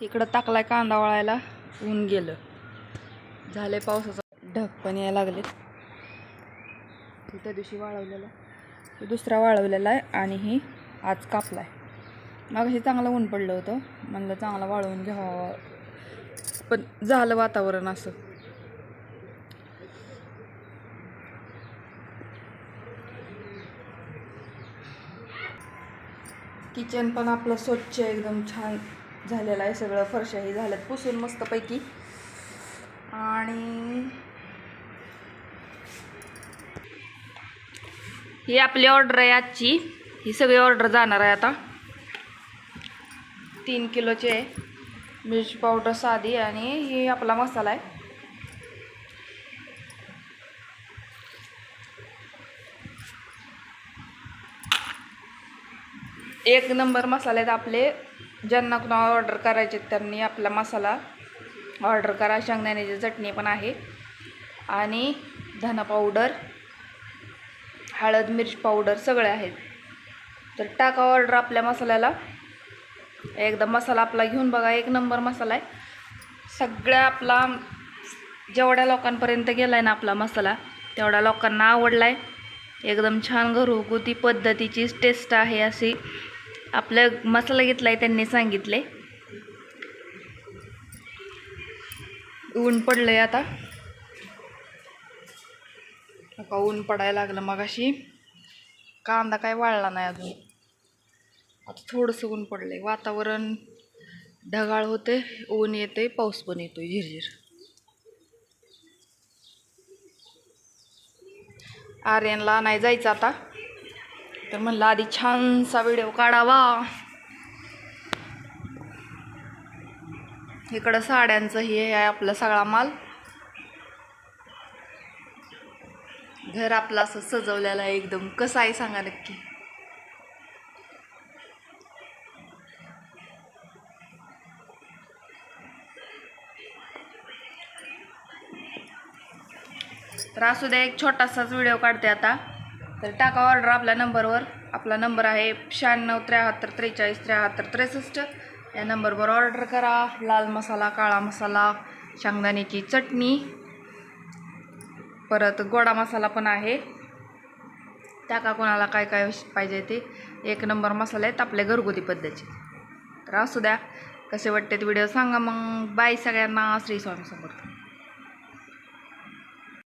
इकडं टाकलाय कांदा वळायला ऊन गेलं. झाले पावसाचं. ढग पण यायला लागले त्या दिवशी वाळवलेला. दुसरा वाळवलेला आहे आणि ही आज कापलाय. मग हे चांगलं ऊन पडलं होतं. म्हणलं चांगलं वाळवून घ्यावा. पण झालं वातावरण असं. किचन पण आपलं स्वच्छ एकदम छान. झालेलं आहे सगळं. फरशाही झाल्यात. पुसून मस्तपैकी. आणि ही आपली ऑर्डर आहे आजची. ही सगळी ऑर्डर जाणार आहे आता. तीन किलोची आहे. मिरची पावडर साधी आणि ही आपला मसाला आहे. एक नंबर मसाले आहेत आपले. ज्यांना कुणा ऑर्डर करायचे आहेत त्यांनी आपला मसाला ऑर्डर करा. शेंगदाण्याची चटणी पण आहे. आणि धना पावडर हळद मिरची पावडर सगळे आहेत. तर टाका ऑर्डर आपल्या मसाल्याला. एकदा मसाला आपला घेऊन बघा. एक नंबर मसाला आहे. सगळ्या आपला जेवढ्या लोकांपर्यंत गेला आहे ना आपला मसाला तेवढ्या लोकांना आवडला आहे एकदम छान घरगुती पद्धतीची टेस्ट आहे अशी. आपलं मसाला घेतला आहे त्यांनी सांगितले. ऊन पडलं आहे आता. का ऊन पडायला लागलं मग अशी कांदा काय वाळला नाही अजून. आता थोडंसं ऊन पडलं आहे वातावरण ढगाळ होते ऊन येते पाऊस पण येतोय झिरझिर. आर्यनला नाही जायचं आता. तर म्हणलं आधी छानसा व्हिडिओ काढावा. इकडं साड्यांचं हे आहे आपला सगळा माल. घर आपलं असं सजवलेलं आहे एकदम. कसं आहे सांगा नक्की? तर असू द्या एक छोटासाच व्हिडिओ काढते आता. तर टाका ऑर्डर आपल्या नंबरवर आपला नंबर आहे शहाण्णव त्र्याहत्तर त्रेचाळीस त्र्याहत्तर त्रेसष्ट. या नंबरवर ऑर्डर करा. लाल मसाला काळा मसाला शेंगदाण्याची चटणी. परत गोडा मसाला पण आहे. टाका कोणाला काय काय पाहिजे ते. एक नंबर मसाले आहेत आपल्या घरगुती पद्धतीचे. तर असू द्या. कसे वाटते व्हिडिओ सांगा मग. बाय सगळ्यांना. श्री स्वामी समर्थ.